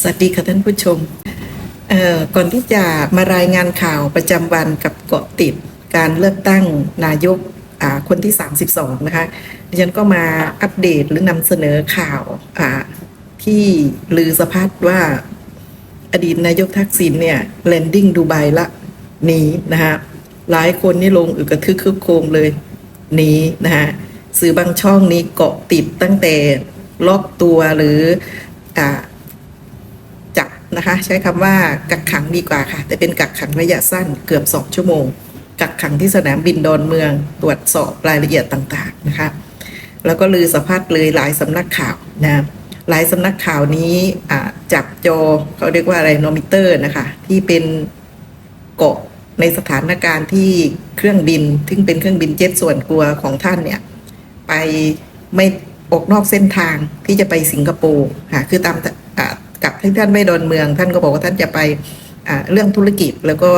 สวัสดีค่ะท่านผู้ชม ก่อนที่จะมารายงานข่าวประจำวันกับเกาะติดการเลือกตั้งนายกอ่าคนที่ 32 นะคะดิฉันก็มาอัปเดตหรือนำเสนอข่าวที่ลือสะพัดว่าอดีตนายกทักษิณเนี่ยแลนดิ้งดูไบละหนีนะคะหลายคนนี่ลงอึกกระทึกคึกโครมเลยหนีนะคะสื่อบางช่องนี้เกาะติดตั้งแต่ล็อกตัวหรืออ่า นะคะ ใช้คำว่ากักขังดีกว่าค่ะ แต่เป็นกักขังระยะสั้นเกือบสองชั่วโมง กักขังที่สนามบินดอนเมือง ตรวจสอบรายละเอียดต่างๆนะคะแล้วก็ลือสะพัดเลยหลายสำนักข่าวนะหลายสำนักข่าวนี้จับจอเขาเรียกว่าอะไรโนมิเตอร์นะคะ ที่เป็นเกาะในสถานการณ์ที่เครื่องบิน ซึ่งเป็นเครื่องบินเจ็ตส่วนตัวของท่านเนี่ย ไปไม่ออกนอกเส้นทางที่จะไปสิงคโปร์ค่ะคือตาม กับที่ท่านไม่ดอนเมือง ท่านก็บอกว่าท่านจะไปเรื่องธุรกิจแล้วก็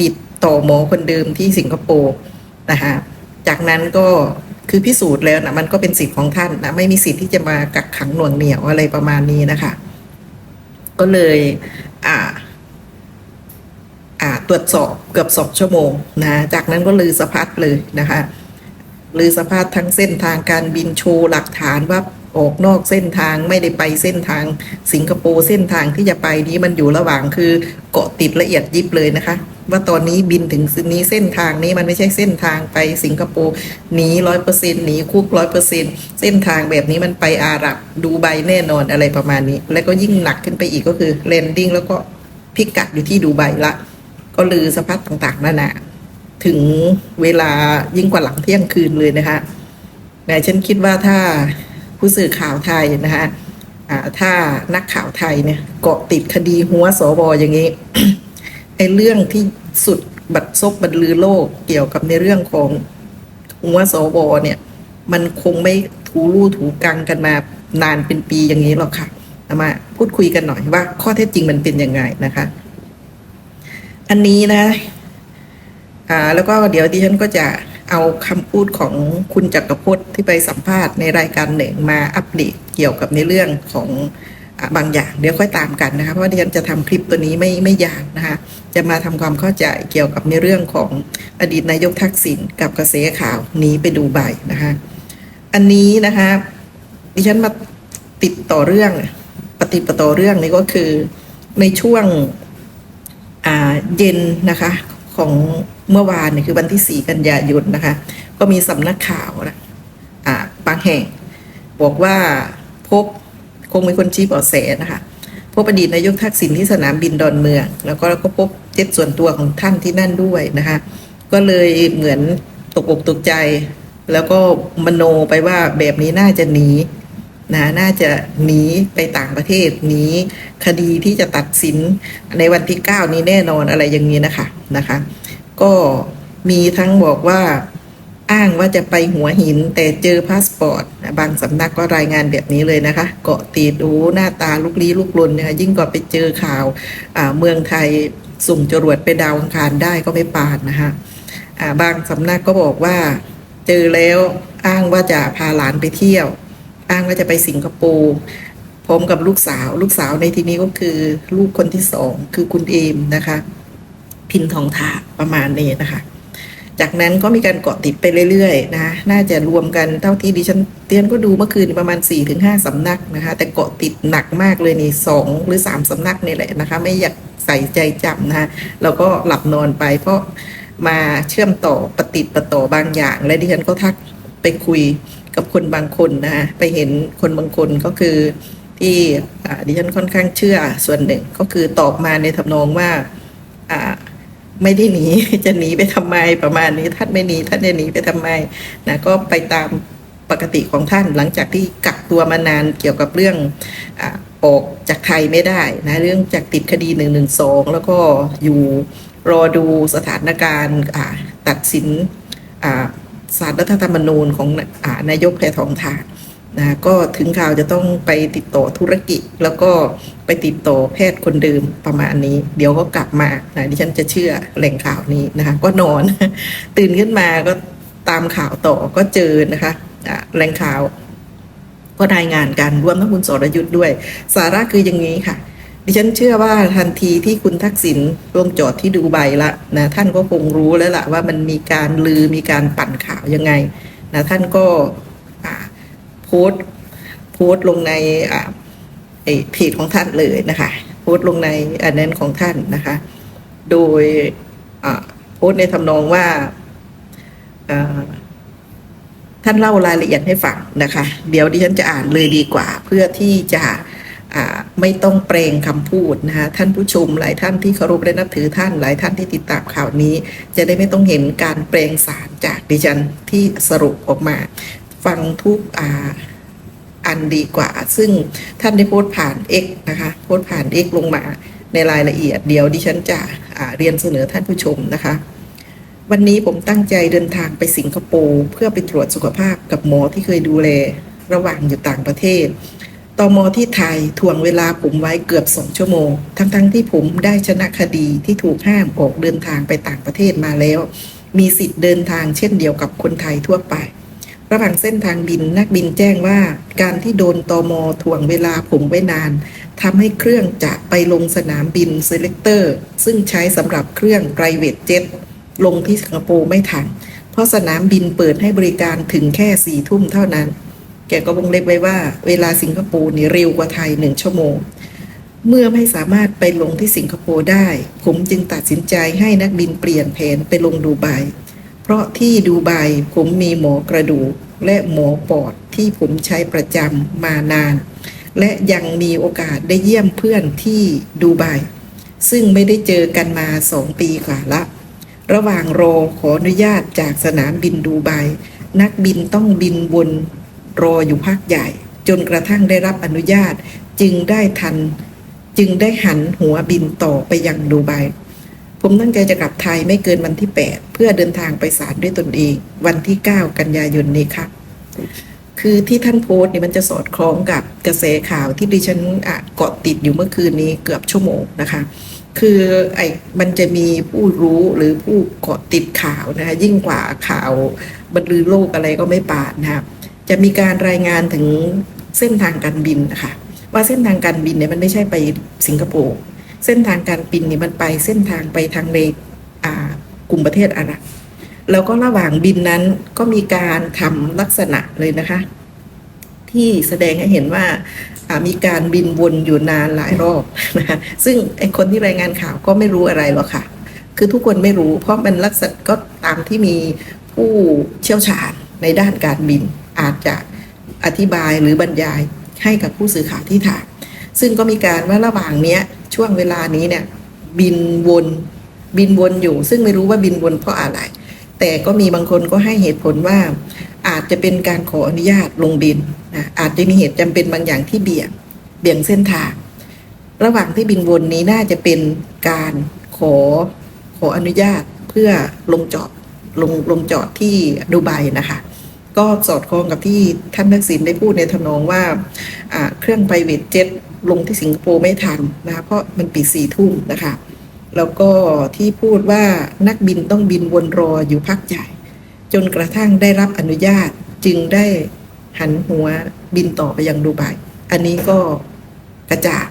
ติดต่อหมอคนเดิมที่สิงคโปร์นะคะจากนั้นก็คือพิสูจน์แล้วนะมันก็เป็นสิทธิ์ของท่านนะไม่มีสิทธิ์ที่จะมากักขังหน่วงเหนี่ยวอะไรประมาณนี้นะคะ ก็เลยอ่าอ่าตรวจสอบเกือบสองชั่วโมงนะจากนั้นก็ลือสะพัดเลยนะคะลือสะพัดทั้งเส้นทางการบินโชว์หลักฐานว่า ออกนอกเส้นทางไม่ได้ไปเส้นทางสิงคโปร์เส้นทางที่จะไปนี้มันอยู่ระหว่างคือเกาะติดละเอียดยิบเลยนะคะ ว่าตอนนี้บินถึงนี้เส้นทางนี้มันไม่ใช่เส้นทางไปสิงคโปร์หนีร้อยเปอร์เซ็นต์หนีคุกร้อยเปอร์เซ็นต์เส้นทางแบบนี้มันไปอาหรับดูไบแน่นอนอะไรประมาณนี้ แล้วก็ยิ่งหนักขึ้นไปอีกก็คือแลนดิ้งแล้วก็พิกัดอยู่ที่ดูไบละ ก็ลือสะพัดต่างๆนานาถึงเวลายิ่งกว่าหลังเที่ยงคืนเลยนะคะแต่ฉันคิดว่าถ้า ผู้สื่อข่าวไทยนะคะถ้านักข่าวไทยเนี่ยเกาะติดคดีหัวสวอย่างนี้ไอ้เรื่องที่สุดบัดซบบัดลือโลกเกี่ยวกับในเรื่องของหัวสวเนี่ย มันคงไม่ถูรู่ถูกังกันมานานเป็นปีอย่างนี้หรอกค่ะมาพูดคุยกันหน่อยว่า ข้อเท็จจริงมันเป็นยังไงนะคะ อันนี้นะอ่าแล้วก็เดี๋ยวดิฉันก็จะ เอาคำพูดของคุณจักรพจน์ที่ไปสัมภาษณ์ในรายการหนึ่งมาอัปเดตเกี่ยวกับในเรื่องของบางอย่างเดี๋ยวค่อยตามกันนะคะเพราะว่าดิฉันจะทำคลิปตัวนี้ไม่ไม่ยาวนะคะจะมาทำความเข้าใจเกี่ยวกับในเรื่องของอดีตนายกทักษิณกับกระแสข่าวหนี้ไปดูใบนะคะอันนี้นะคะดิฉันมาติดต่อเรื่องปฏิปต่อเรื่องนี้ก็คือในช่วงเย็นนะคะของ เมื่อวานเนี่ยคือวันที่ 4 กันยายนนะคะ ก็มีสำนักข่าวนะอ่าบางแห่ง บอกว่าพบคงมีคนชี้เบาะแสนะคะพบอดีตนายกทักษิณที่สนามบินดอนเมือง แล้วก็แล้วก็พบเจ็ตส่วนตัวของท่านที่นั่นด้วยนะคะ ก็เลยเหมือนตกอกตกใจ แล้วก็มโนไปว่าแบบนี้น่าจะหนีนะน่าจะหนีไปต่างประเทศหนีคดีที่จะตัดสินในวันที่ 9 นี้แน่นอนอะไรอย่างนี้นะคะนะคะ ก็มีทั้งบอกว่าอ้างว่าจะไปหัวหินแต่เจอพาสปอร์ตบางสำนักก็รายงานแบบนี้เลยนะคะ เกาะตีดูหน้าตาลุกลี้ลุกลนนะคะยิ่งกว่าไปเจอข่าวเมืองไทยส่งจรวดไปดาวอังคารได้ก็ไม่ปานนะคะาบางสำนักก็บอกว่า เจอแล้วอ้างว่าจะพาหลานไปเที่ยว อ้างว่าจะไปสิงคโปร์พร้อมกับลูกสาว ลูกสาวในที่นี้ก็คือลูกคนที่สองคือคุณเอมนะคะ พินทองทาประมาณนี้นะคะ จากนั้นก็มีการเกาะติดไปเรื่อยๆนะน่าจะรวมกันเท่าที่ดิฉันเตียนก็ดูเมื่อคืนประมาณ 4-5สำนักนะคะ แต่เกาะติดหนักมากเลยนี่สองหรือสามสำนักนี่แหละนะคะ ไม่อยากใส่ใจจำนะคะแล้วก็หลับนอนไปเพราะมาเชื่อมต่อปฏิปต่อบางอย่าง และดิฉันก็ทักไปคุยกับคนบางคนนะคะไปเห็นคนบางคนก็คือที่ดิฉันค่อนข้างเชื่อส่วนหนึ่งก็คือตอบมาในทำนองว่า ไม่ได้หนีจะหนีไปทำไมประมาณนี้ท่านไม่หนีท่านจะหนีไปทำไมนะก็ไปตามปกติของท่านหลังจากที่กักตัวมานานเกี่ยวกับเรื่องอออกจากไทยไม่ได้นะเรื่องจากติดคดีหนึ่งหนึ่งสองแล้วก็อยู่รอดูสถานการณ์ตัดสินสารรัฐธรรมนูญของอนายกแพทองทาน นะก็ถึงข่าวจะต้องไปติดต่อธุรกิจ แล้วก็ไปติดต่อแพทย์คนเดิมประมาณนี้ เดี๋ยวก็กลับมานะดิฉันจะเชื่อแหล่งข่าวนี้นะคะ ก็นอน ตื่นขึ้นมาก็ตามข่าวต่อก็เจอนะคะแหล่งข่าว ก็รายงานกันรวมทั้งคุณสรยุทธ์ด้วย สาระคืออย่างนี้ค่ะ ดิฉันเชื่อว่าทันทีที่คุณทักษิณลงจอดที่ดูไบละนะท่านก็คงรู้แล้วล่ะว่ามันมีการลือมีการปั่นข่าวยังไงนะท่านก็ โพสต์โพสต์ลงในอ่าไอเพจของท่านเลยนะคะ โพสต์ลงในอันนั้นของท่านนะคะ โดยโพสต์ในทำนองว่าท่านเล่ารายละเอียดให้ฟังนะคะ เดี๋ยวดิฉันจะอ่านเลยดีกว่า เพื่อที่จะไม่ต้องเปลงคำพูดนะคะท่านผู้ชมหลายท่านที่เคารพและนับถือท่านหลายท่านที่ติดตามข่าวนี้ จะได้ไม่ต้องเห็นการเปลงสารจากดิฉันที่สรุปออกมา ฟังทุกอ่าอันดีกว่า ซึ่งท่านได้โพสต์ผ่าน X นะคะ โพสต์ผ่าน X ลงมาในรายละเอียดเดี๋ยวดิฉันจะเรียนเสนอท่านผู้ชมนะคะ วันนี้ผมตั้งใจเดินทางไปสิงคโปร์เพื่อไปตรวจสุขภาพกับหมอที่เคยดูแลระหว่างอยู่ต่างประเทศตอมอที่ไทยทวงเวลาผมไว้เกือบสองชั่วโมง ทั้งๆทที่ผมได้ชนะคดีที่ถูกห้ามออกเดินทางไปต่างประเทศมาแล้ว มีสิทธิ์เดินทางเช่นเดียวกับคนไทยทั่วไป ระหว่างเส้นทางบินนักบินแจ้งว่า การที่โดนตอมทวงเวลาผมไว้นานทำให้เครื่องจะไปลงสนามบินเซเล c เตอร์ซึ่งใช้สำหรับเครื่อง private jet ลงที่สิงคโปร์ไม่ทัน เพราะสนามบินเปิดให้บริการถึงแค่สี่ทุ่มเท่านั้น แกก็วงเล็บไว้ว่า เวลาสิงคโปร์นี่เร็วกว่าไทยหนึ่งชั่วโมง เมื่อไม่สามารถไปลงที่สิงคโปร์ได้ ผมจึงตัดสินใจให้นักบินเปลี่ยนแผนไปลงดูไบ เพราะที่ดูไบผมมีหมอกระดูกและหมอปอดที่ผมใช้ประจำมานาน และยังมีโอกาสได้เยี่ยมเพื่อนที่ดูไบซึ่งไม่ได้เจอกันมาสองปีกว่าละ ระหว่างรอขออนุญาตจากสนามบินดูไบนักบินต้องบินวนรออยู่พักใหญ่ จนกระทั่งได้รับอนุญาตจึงได้ทัน จึงได้หันหัวบินต่อไปยังดูไบ ผมตั้งใจจะกลับไทยไม่เกินวันที่ 8 เพื่อเดินทางไปศาลด้วยตนเอง วันที่ 9 กันยายนนี้ครับคือที่ท่านโพสต์นี่มันจะสอดคล้องกับกระแสข่าวที่ดิฉันเกาะติดอยู่เมื่อคืนนี้เกือบชั่วโมงนะคะ คือไอ้มันจะมีผู้รู้หรือผู้เกาะติดข่าวนะคะยิ่งกว่าข่าวบรรลือโลกอะไรก็ไม่ปานนะครับจะมีการรายงานถึงเส้นทางการบินนะคะว่าเส้นทางการบินเนี่ยมันไม่ใช่ไปสิงคโปร์ เส้นทางการบินนี่มันไปเส้นทางไปทางในอ่ากลุ่มประเทศอาหรับแล้วก็ระหว่างบินนั้นก็มีการทำลักษณะเลยนะคะ ที่แสดงให้เห็นว่าอ่ามีการบินวนอยู่นานหลายรอบนะคะซึ่งไอคนที่รายงานข่าวก็ไม่รู้อะไรหรอกค่ะ คือทุกคนไม่รู้ เพราะมันลักษณะก็ตามที่มีผู้เชี่ยวชาญในด้านการบิน อาจจะอธิบายหรือบรรยายให้กับผู้สื่อข่าวที่ถามซึ่งก็มีการว่าระหว่างเนี้ย ช่วงเวลานี้เนี่ย บินวนบินวนอยู่ ซึ่งไม่รู้ว่าบินวนเพราะอะไร แต่ก็มีบางคนก็ให้เหตุผลว่า อาจจะเป็นการขออนุญาตลงบินนะอาจจะมีเหตุจำเป็นบางอย่างที่เบี่ยงเบี่ยงเส้นทาง ระหว่างที่บินวนนี้น่าจะเป็นการขอขออนุญาตเพื่อลงจอดลงลงจอดที่ดูไบนะคะ ก็สอดคล้องกับที่ท่านทักษิณได้พูดในทำนองว่าอ่าเครื่องไปเวทเจ็ต ลงที่สิงคโปร์ไม่ทันนะคะเพราะมันปิดสี่ทุ่มนะคะแล้วก็ที่พูดว่านักบินต้องบินวนรออยู่พักใหญ่ จนกระทั่งได้รับอนุญาตจึงได้หันหัวบินต่อไปยังดูไบอันนี้ก็กระจ่าง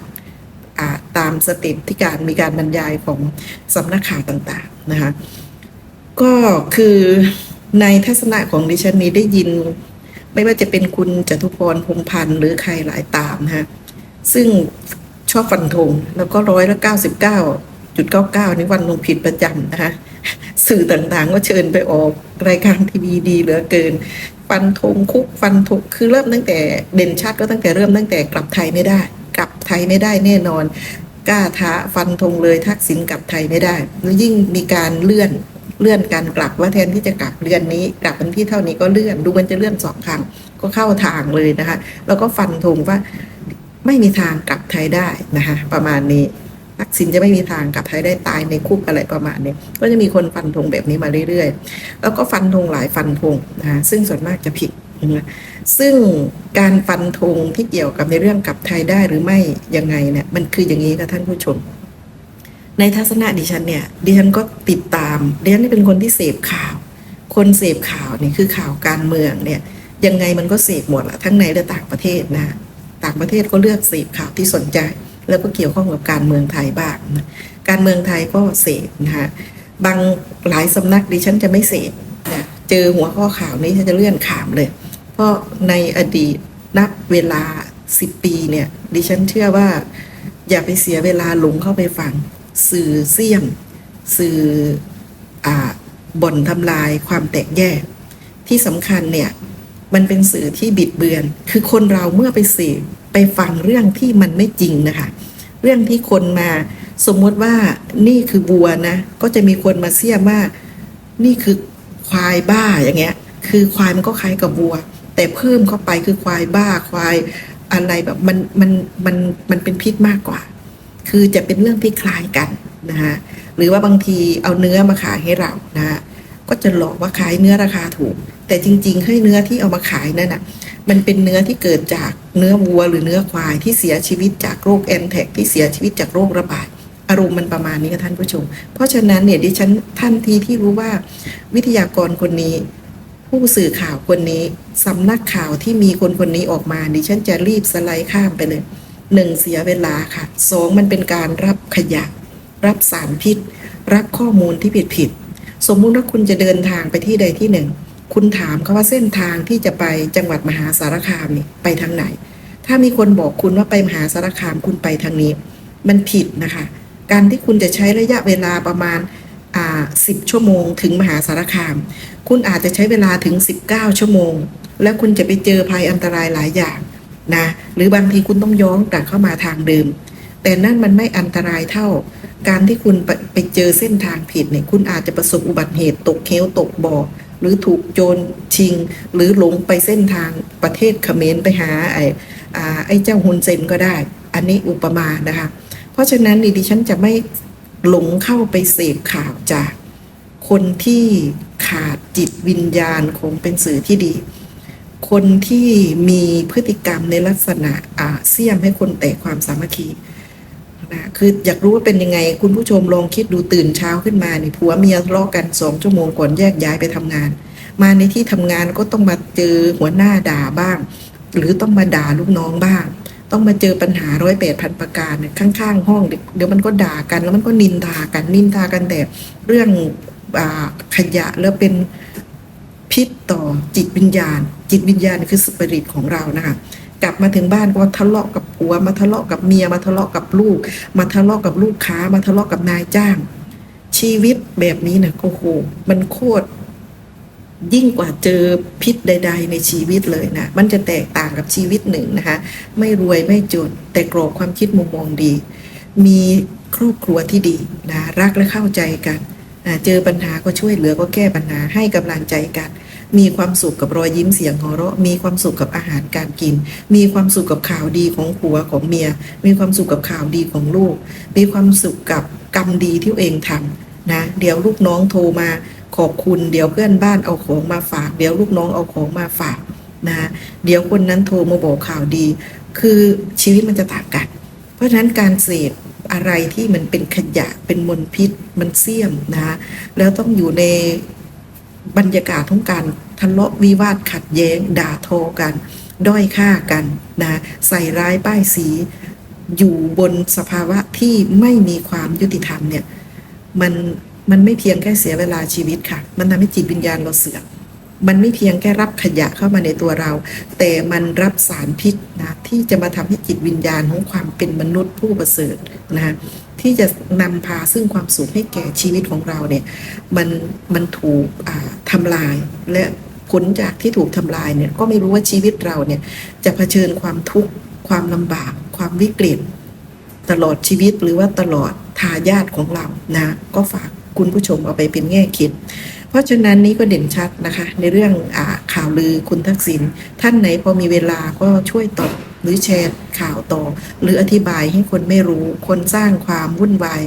ตามสเต็ปที่การมีการบรรยายของสำนักข่าวต่างๆนะคะก็คือในทัศนะของดิฉันนี้ได้ยิน ไม่ว่าจะเป็นคุณจตุพรพรหมพันธ์หรือใครหลายตามนะฮะ ซึ่งชอบฟันธงแล้วก็ร้อยละเก้าสิบเก้าจุดเก้าเก้านี่วันลงผิดประจำนะคะสื่อต่างๆ ก็เชิญไปออกรายการทีวีดีเหลือเกิน ฟันธงคุกฟันธงคือเริ่มตั้งแต่เด่นชัดก็ตั้งแต่เริ่มตั้งแต่กลับไทยไม่ได้ กลับไทยไม่ได้แน่นอนกล้าท้าฟันธงเลยทักษิณกลับไทยไม่ได้แล้วยิ่งมีการเลื่อนเลื่อนการกลับว่าแทนที่จะกลับเดือนนี้ กลับวันที่เท่านี้ก็เลื่อนดูมันจะเลื่อนสองครั้งก็เข้าทางเลยนะคะ แล้วก็ฟันธงว่า ไม่มีทางกลับไทยได้นะคะประมาณนี้ทักษิณจะไม่มีทางกลับไทยได้ตายในคุกอะไรประมาณนี้ก็จะมีคนฟันธงแบบนี้มาเรื่อยๆ แล้วก็ฟันธงหลายฟันธงนะคะซึ่งส่วนมากจะผิดนะซึ่งการฟันธงที่เกี่ยวกับในเรื่องกลับไทยได้หรือไม่ยังไงเนี่ยมันคืออย่างนี้ค่ะท่านผู้ชม ในทัศนะดิฉันเนี่ยดิฉันก็ติดตามดิฉันเป็นคนที่เสพข่าว คนเสพข่าวนี่คือข่าวการเมืองเนี่ยยังไงมันก็เสพหมดละทั้งในและต่างประเทศนะ ต่างประเทศก็เลือกเสพข่าวที่สนใจ แล้วก็เกี่ยวข้องกับการเมืองไทยบ้างนะการเมืองไทยก็เสพนะคะบางหลายสำนักดิฉันจะไม่เสพนะเจอหัวข้อข่าวนี้ฉันจะเลื่อนขามเลย เพราะในอดีตนับเวลา10ปีเนี่ยดิฉันเชื่อว่า อย่าไปเสียเวลาหลงเข้าไปฟังสื่อเสี่ยม สื่ออบ่นทำลายความแตกแยกที่สำคัญเนี่ย มันเป็นสื่อที่บิดเบือน คือคนเราเมื่อไปเสพไปฟังเรื่องที่มันไม่จริงนะคะ เรื่องที่คนมาสมมติว่านี่คือวัวนะ ก็จะมีคนมาเสียมว่า นี่คือควายบ้าอย่างเงี้ย คือควายมันก็คล้ายกับวัว แต่เพิ่มเข้าไปคือควายบ้าควายอะไรแบบมันมันมันมันเป็นพิษมากกว่า คือจะเป็นเรื่องที่คล้ายกันนะฮะหรือว่าบางทีเอาเนื้อมาขายให้เรานะฮะ ก็จะหลอกว่าขายเนื้อราคาถูก แต่จริง ๆ ให้เนื้อที่เอามาขายนั่นน่ะมันเป็นเนื้อที่เกิดจากเนื้อวัวหรือเนื้อควายที่เสียชีวิตจากโรคแอนแทกที่เสียชีวิตจากโรคระบาดอารมณ์มันประมาณนี้ค่ะท่านผู้ชม เพราะฉะนั้นเนี่ยดิฉันทันทีที่รู้ว่าวิทยากรคนนี้ ผู้สื่อข่าวคนนี้สำนักข่าวที่มีคนคนนี้ออกมาดิฉันจะรีบสไลด์ข้ามไปเลยหนึ่งเสียเวลาค่ะสองมันเป็นการรับขยะ รับสารพิษ รับข้อมูลที่ผิดผิด สมมุติว่าคุณจะเดินทางไปที่ใดที่หนึ่ง คุณถามเขาว่าเส้นทางที่จะไปจังหวัดมหาสารคามนี่ไปทางไหน ถ้ามีคนบอกคุณว่าไปมหาสารคามคุณไปทางนี้ มันผิดนะคะ การที่คุณจะใช้ระยะเวลาประมาณอ่าสิบชั่วโมง ถึงมหาสารคาม คุณอาจจะใช้เวลาถึง 19 ชั่วโมง แล้วคุณจะไปเจอภัยอันตรายหลายอย่างนะ หรือบางทีคุณต้องย้อนกลับเข้ามาทางเดิม แต่นั่นมันไม่อันตรายเท่า การที่คุณไปไปเจอเส้นทางผิดเนี่ยคุณอาจจะประสบอุบัติเหตุตกเหวตกบ่อหรือถูกโจรชิง หรือหลงไปเส้นทางประเทศเขมรไปหาไอ้อ่าไอ้เจ้าฮุนเซนก็ได้ อันนี้อุปมานะคะ เพราะฉะนั้นนี่ดิฉันจะไม่หลงเข้าไปเสพข่าวจากคนที่ขาดจิตวิญญาณของเป็นสื่อที่ดี คนที่มีพฤติกรรมในลักษณะอาเสี่ยมให้คนแตกความสามัคคี นะคืออยากรู้ว่าเป็นยังไง คุณผู้ชมลองคิดดูตื่นเช้าขึ้นมาเนี่ยผัวเมียทะเลาะกันสองชั่วโมงก่อนแยกย้ายไปทำงาน มาในที่ทำงานก็ต้องมาเจอหัวหน้าด่าบ้าง หรือต้องมาด่าลูกน้องบ้าง ต้องมาเจอปัญหาร้อยแปดพันประการเนี่ยข้างๆ ห้องเดี๋ยวมันก็ด่ากันแล้วมันก็นินทากันนินทากันแต่เรื่องอขยะแล้วเป็นพิษต่อจิตวิญญาณ จิตวิญญาณคือสปิริตของเรานะคะ กลับมาถึงบ้านก็มาทะเลาะกับผัวมาทะเลาะกับเมียมาทะเลาะกับลูก มาทะเลาะกับลูกค้า มาทะเลาะกับนายจ้าง ชีวิตแบบนี้นะโอ้โหมันโคตรยิ่งกว่าเจอพิษใด ๆ ในชีวิตเลยนะ มันจะแตกต่างกับชีวิตหนึ่งนะคะ ไม่รวยไม่จนแต่กรอบความคิดมุมมองดี มีครอบครัวที่ดีนะ รักและเข้าใจกัน เจอปัญหาก็ช่วยเหลือก็แก้ปัญหาให้กำลังใจกัน มีความสุขกับรอยยิ้มเสียงหัวเราะมีความสุขกับอาหารการกิน มีความสุขกับข่าวดีของผัวของเมีย มีความสุขกับข่าวดีของลูก มีความสุขกับกรรมดีที่เองทำนะเดี๋ยวลูกน้องโทรมาขอบคุณ เดี๋ยวเพื่อนบ้านเอาของมาฝาก เดี๋ยวลูกน้องเอาของมาฝากนะเดี๋ยวคนนั้นโทรมาบอกข่าวดี คือชีวิตมันจะต่างกัน เพราะฉะนั้นการเสพอะไรที่มันเป็นขยะเป็นมลพิษมันเสี่ยมนะแล้วต้องอยู่ใน บรรยากาศของการทะเลาะวิวาทขัดแย้ง ด่าทอกัน ด้อยค่ากันนะใส่ร้ายป้ายสี อยู่บนสภาวะที่ไม่มีความยุติธรรมเนี่ยมันมันไม่เพียงแค่เสียเวลาชีวิตค่ะ มันทำให้จิตวิญญาณเราเสื่อมมันไม่เพียงแค่รับขยะเข้ามาในตัวเรา แต่มันรับสารพิษนะที่จะมาทำให้จิตวิญญาณของความเป็นมนุษย์ผู้ประเสริฐนะ ที่จะนำพาซึ่งความสุขให้แก่ชีวิตของเราเนี่ยมันมันถูกอ่าทำลายและผลจากที่ถูกทำลายเนี่ยก็ไม่รู้ว่าชีวิตเราเนี่ยจะเผชิญความทุกข์ความลำบาก ความวิกฤต ตลอดชีวิตหรือว่าตลอดทายาทของเรานะก็ฝากคุณผู้ชมเอาไปเป็นแง่คิด เพราะฉะนั้นนี้ก็เด่นชัดนะคะ ในเรื่องอข่าวลือคุณทักษิณท่านไหนพอมีเวลาก็ช่วยตอบ หรือแชร์ข่าวต่อ หรืออธิบายให้คนไม่รู้ คนสร้างความวุ่นวาย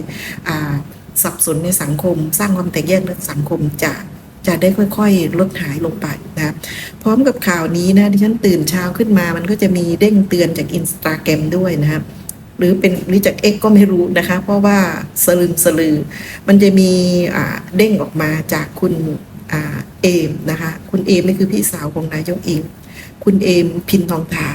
สับสนในสังคม สร้างความแตกแยกในสังคมจะจะได้ค่อย ๆ ลดหายลงไปนะพร้อมกับข่าวนี้นะที่ฉันตื่นเช้าขึ้นมา มันก็จะมีเด้งเตือนจากอินสตาแกรมด้วยนะครับหรือเป็นหรือจาก X ก็ไม่รู้นะคะ เพราะว่าสลืมสลือ มันจะมีเด้งออกมาจากคุณอเอมนะคะ คุณเอมนี่คือพี่สาวของนายกเอง คุณเอมพินทองทา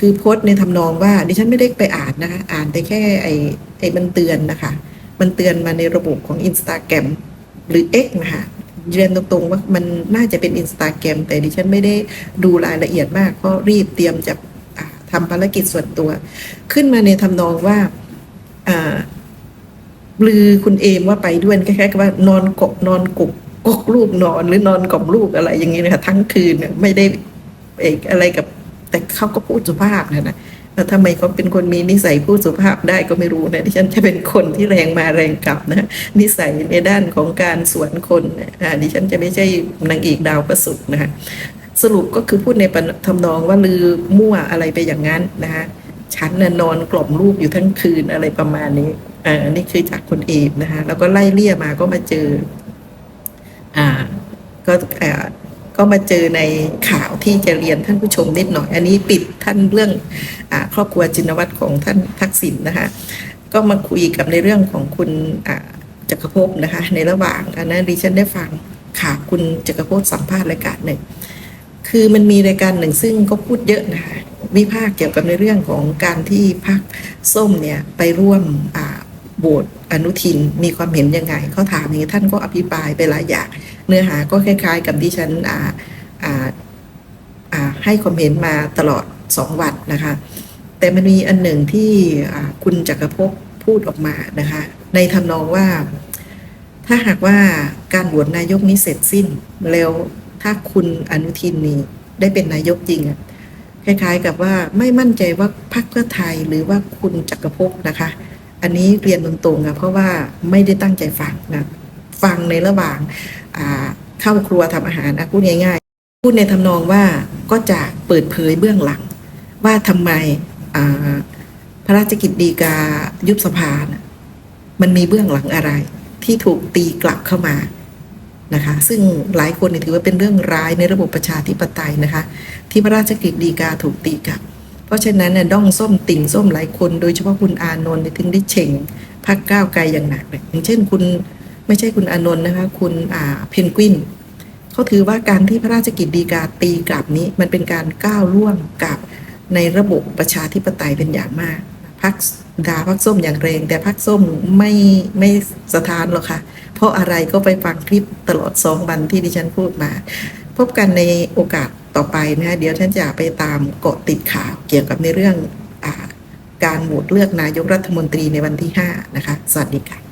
คือโพสต์ในทำนองว่า ดิฉันไม่ได้ไปอ่านนะคะอ่านแต่แค่ไอ้ไอ้มันเตือนนะคะ มันเตือนมาในระบบของ Instagram หรือ X นะคะเรียนตรงๆว่ามันน่าจะเป็น Instagram แต่ดิฉันไม่ได้ดูรายละเอียดมาก เพราะรีบเตรียมจะอ่าทำภารกิจส่วนตัว ขึ้นมาในทำนองว่าอ่าลือคุณเอมว่าไปด้วยคล้ายๆกับว่านอนกบนอนกบกกลูกนอนหรือนอนกล่อมลูกอะไรอย่างนี้นะคะทั้งคืนเนี่ยไม่ได้เอกอะไรกับ แต่เขาก็พูดสุภาพนะนะแล้วทำไมเขาเป็นคนมีนิสัยพูดสุภาพได้ก็ไม่รู้นะดิฉันจะเป็นคนที่แรงมาแรงกลับนะ นิสัยในด้านของการสวนคนอ่าดิฉันจะไม่ใช่นางเอกดาวประสุกร์นะคะสรุปก็คือพูดในทำนองว่าลือมั่วอะไรไปอย่างนั้นนะคะฉันน่ะนอนกล่อมลูกอยู่ทั้งคืนอะไรประมาณนี้อ่านี่คือจากคนเอกนะคะแล้วก็ไล่เลี่ยมาก็มาเจอ อ่า ก็อ่อ ก็มาเจอในข่าวที่จะเรียนท่านผู้ชมนิดหน่อย อันนี้ปิดท่านเรื่องอครอบครัวจินวัตรของท่านทักษิณนะคะ ก็มาคุยกับในเรื่องของคุณจักรภพนะคะ ในระหว่างอันนั้นดิฉันได้ฟังข่าวคุณจักรภพสัมภาษณ์รายการหนึ่งคือมันมีรายการหนึ่งซึ่งก็พูดเยอะนะคะวิพากษ์เกี่ยวกับในเรื่องของการที่พักส้มเนี่ยไปร่วมอ่าโหวตอนุทินมีความเห็นยังไงเขาถามอย่างนี้ท่านก็อภิปรายไปหลายอย่าง เนื้อหาก็คล้าย ๆ กับที่ฉันให้ความเห็นมาตลอดสองวันนะคะ แต่มันมีอันหนึ่งที่คุณจักรภพพูดออกมานะคะ ในทำนองว่า ถ้าหากว่าการโหวตนายกนี้เสร็จสิ้น แล้วถ้าคุณอนุทินนี้ได้เป็นนายกจริงอะคล้ายๆกับว่าไม่มั่นใจว่าพรรคเพื่อไทยหรือว่าคุณจักรภพนะคะ อันนี้เรียนตรงๆอะเพราะว่าไม่ได้ตั้งใจฟังนะ ฟังในระหว่างาเข้าครัวทำอาหารพูดง่าย ๆ พูดในทำนองว่าก็จะเปิดเผยเบื้องหลัง ว่าทำไมาพระราชกิจดีกายุบสภานะมันมีเบื้องหลังอะไร ที่ถูกตีกลับเข้ามานะคะซึ่งหลายคนถือว่าเป็นเรื่องร้ายในระบบประชาธิปไตยนะคะ ที่พระราชกิจดีกาถูกตีกลับ เพราะฉะนั้นเนี่ยด้องส้มติ่งส้มหลายคน โดยเฉพาะคุณอานนท์เนี่ยถึงได้เฉ่งพักก้าวไกลอย่างหนักเลยอย่างเช่นคุณ ไม่ใช่คุณอนนท์นะคะคุณอ่าเพนกวินเขาถือว่าการที่พระราชกิจดีกาตีกลับนี้ มันเป็นการก้าวล่วงกับในระบบประชาธิปไตยเป็นอย่างมากพักดาพักส้มอย่างแรง แต่พักส้มไม่ไม่สถานหรอกค่ะ เพราะอะไรก็ไปฟังคลิปตลอดสองวันที่ดิฉันพูดมา พบกันในโอกาสต่อไปนะคะเดี๋ยวฉันจะไปตามเกาะติดข่าวเกี่ยวกับในเรื่องอการโหวตเลือกนายกรัฐมนตรีในวันที่ 5 นะคะ สวัสดีค่ะ